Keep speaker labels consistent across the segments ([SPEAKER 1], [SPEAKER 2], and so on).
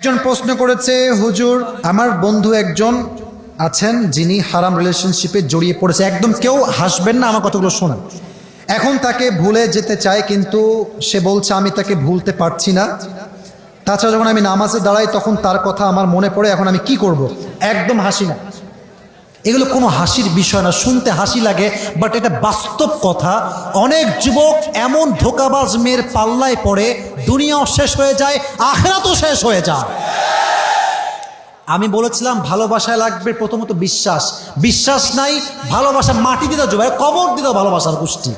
[SPEAKER 1] একজন প্রশ্ন করেছে, হুজুর, আমার বন্ধু একজন আছেন যিনি হারাম রিলেশনশিপে জড়িয়ে পড়েছে। একদম কেউ হাসবেন না, আমার কথাগুলো শোনেন। এখন তাকে ভুলে যেতে চায়, কিন্তু সে বলছে, আমি তাকে ভুলতে পারছি না। তাছাড়া যখন আমি নামাজে দাঁড়াই, তখন তার কথা আমার মনে পড়ে, এখন আমি কি করব? একদম হাসি না। এগুলো কোনো হাসির বিষয় না, শুনতে হাসি লাগে বাট এটা বাস্তব কথা। অনেক যুবক এমন ধোকাবাজ মেয়ের পাল্লায় পড়ে, দুনিয়াও শেষ হয়ে যায়, আখেরাতও শেষ হয়ে যায়। আমি বলেছিলাম, ভালোবাসায় লাগবে প্রথমত বিশ্বাস। বিশ্বাস নাই, ভালোবাসা মাটি দিতে জোবাই কবর দিতে ভালোবাসার গোষ্ঠী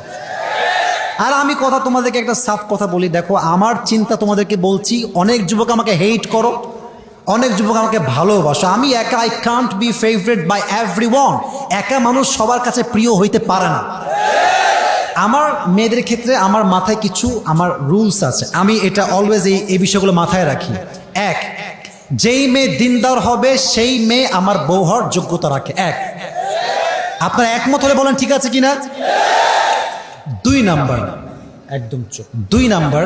[SPEAKER 1] আর আমি কথা তোমাদেরকে একটা সাফ কথা বলি, দেখো, আমার চিন্তা তোমাদেরকে বলছি, অনেক যুবক আমাকে হেইট করো। অনেক যুবক আমাকে ভালোবাসো। আমি একা I can't be favourite by everyone একা মানুষ সবার কাছে প্রিয় হইতে পারে না। আমার মেয়েদের ক্ষেত্রে আমার মাথায় কিছু, আমার রুলস আছে। আমি এটা অলওয়েজ এই এই বিষয়গুলো মাথায় রাখি। এক, যেই মেয়ে দিনদার হবে, সেই মেয়ে আমার বউ হওয়ার যোগ্যতা রাখে। এক, আপনারা একমত হলে বলেন ঠিক আছে কিনা? দুই নাম্বার, একদম চোখ দুই নাম্বার,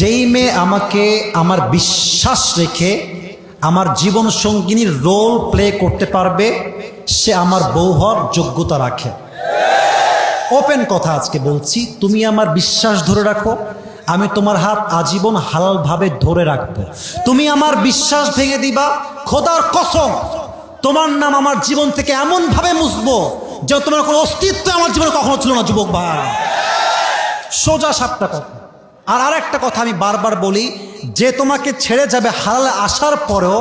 [SPEAKER 1] যেই মেয়ে আমাকে, আমার বিশ্বাস রেখে আমার জীবন সঙ্গিনীর রোল প্লে করতে পারবে, সে আমার বউ হওয়ার যোগ্যতা রাখে। ওপেন কথা আজকে বলছি, তুমি আমার বিশ্বাস ধরে রাখো, আমি তোমার হাত আজীবন হালালভাবে ধরে রাখব। তুমি আমার বিশ্বাস ভেঙে দিবা, খোদার কসম, তোমার নাম আমার জীবন থেকে এমনভাবে মুছবো যে তোমার কোনো অস্তিত্ব আমার জীবনে কখনো ছিল না, যুবক ভাই। সোজা সাপটা কথা। আর আরেকটা কথা আমি বারবার বলি যে তোমাকে ছেড়ে যাবে হারালে আসার পরেও,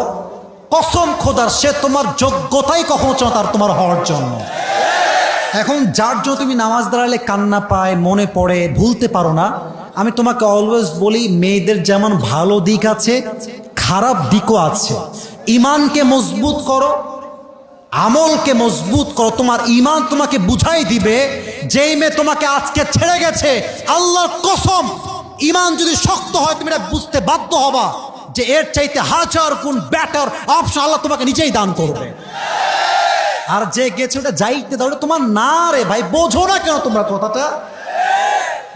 [SPEAKER 1] কসম খোদার, সে তোমার যোগ্যতাই কখনো ছিল তার তোমার হওয়ার জন্য। এখন যার জন্য তুমি নামাজ দাঁড়ালে কান্না পায়, মনে পড়ে, ভুলতে পারো না, আমি তোমাকে অলওয়েজ বলি, মেয়েদের যেমন ভালো দিক আছে, খারাপ দিকও আছে। ইমানকে মজবুত করো, আমলকে মজবুত করো, তোমার ইমান তোমাকে বুঝাই দিবে, যেই মেয়ে তোমাকে আজকে ছেড়ে গেছে, আল্লাহর কসম ইমান যদি শক্ত হয়, তুমি এটা বুঝতে বাধ্য হবা যে এর চাইতে হাজার গুণ ব্যাটার অপশন আল্লাহ তোমাকে নিজেই দান করবে। আর যে গেছে ওটা যাইতে দাও তোমার না রে ভাই, বোঝো না কেন তোমরা কথাটা?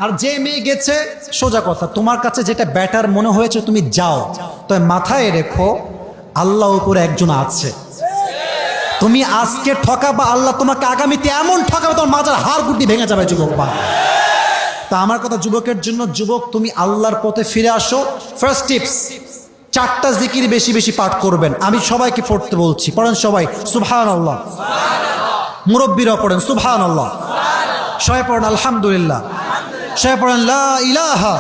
[SPEAKER 1] আর যে মেয়ে গেছে, সোজা কথা, তোমার কাছে যেটা ব্যাটার মনে হয়েছে তুমি যাও। তবে মাথায় রেখো আল্লাহ উপরে একজন আছে। তুমি আজকে ঠকাবা, আল্লাহ তোমাকে আগামীতে এমন ঠকাবে, তোমার মাজার হাড় গুটি ভেঙে যাবে, যুবক বা তা আমার কথা যুবকের জন্য, যুবক, তুমি আল্লাহর পথে ফিরে আসো। ফার্স্ট টিপস চারটা জিকির বেশি বেশি পাঠ করবেন। আমি সবাইকে পড়তে বলছি, পড়েন সবাই সুভান আল্লাহ মুরব্বীরা পড়েন সুবহান আল্লাহ সবাই পড়েন, আলহামদুলিল্লাহ। সবাই পড়েন, লা ইলাহা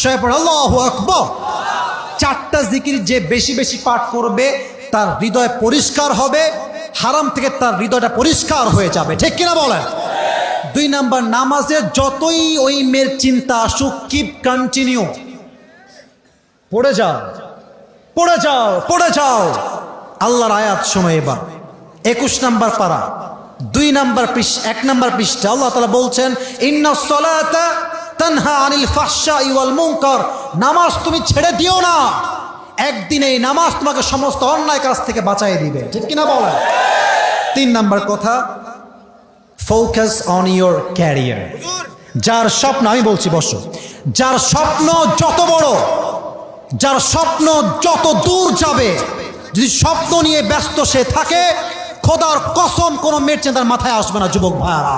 [SPEAKER 1] সবাই পড়েন, আল্লাহু আকবার। চারটা জিকির যে বেশি বেশি পাঠ করবে, তার হৃদয় পরিষ্কার হবে। হারাম থেকে তার হৃদয়টা পরিষ্কার হয়ে যাবে। ঠিক কিনা বলেন? দুই নাম্বার নামাজে যতই ওই মেয়ের চিন্তা আসুক কিপ কন্টিনিউ পড়ে যাও পড়ে যাও পড়ে যাও। আল্লাহর আয়াত শোনো এবার। একুশ নাম্বার পারা, দুই নাম্বার পৃষ্ঠ, এক নাম্বার পৃষ্ঠা আল্লাহ তালা বলছেন, ইন্না সলাতা তানহা আনিল ফাহশা ইওয়াল মুনকার। নামাজ তুমি ছেড়ে দিও না। একদিন এই নামাজ তোমাকে সমস্ত অন্যায় কাজ থেকে বাঁচাই দিবে। ঠিক কিনা বলেন? তিন নাম্বার কথা ফোকাস অন ইয়োর ক্যারিয়ার যার স্বপ্ন, আমি বলছি, বসো। যার স্বপ্ন যত বড়, যার স্বপ্ন যত দূর যাবে, যদি স্বপ্ন নিয়ে ব্যস্ত সে থাকে, খোদার কসম কোনো মেয়ের চিন্তার মাথায় আসবে না, যুবক ভাইয়ারা।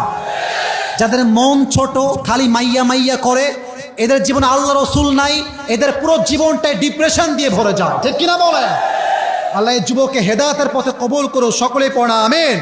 [SPEAKER 1] যাদের মন ছোট, খালি মাইয়া মাইয়া করে, এদের জীবনে আল্লাহ রসুল নাই, এদের পুরো জীবনটাই ডিপ্রেশন দিয়ে ভরে যায়। ঠিক কিনা বলে আল্লাহ এই যুবককে হেদায়তের পথে কবুল করো সকলেই পড়া আমেন।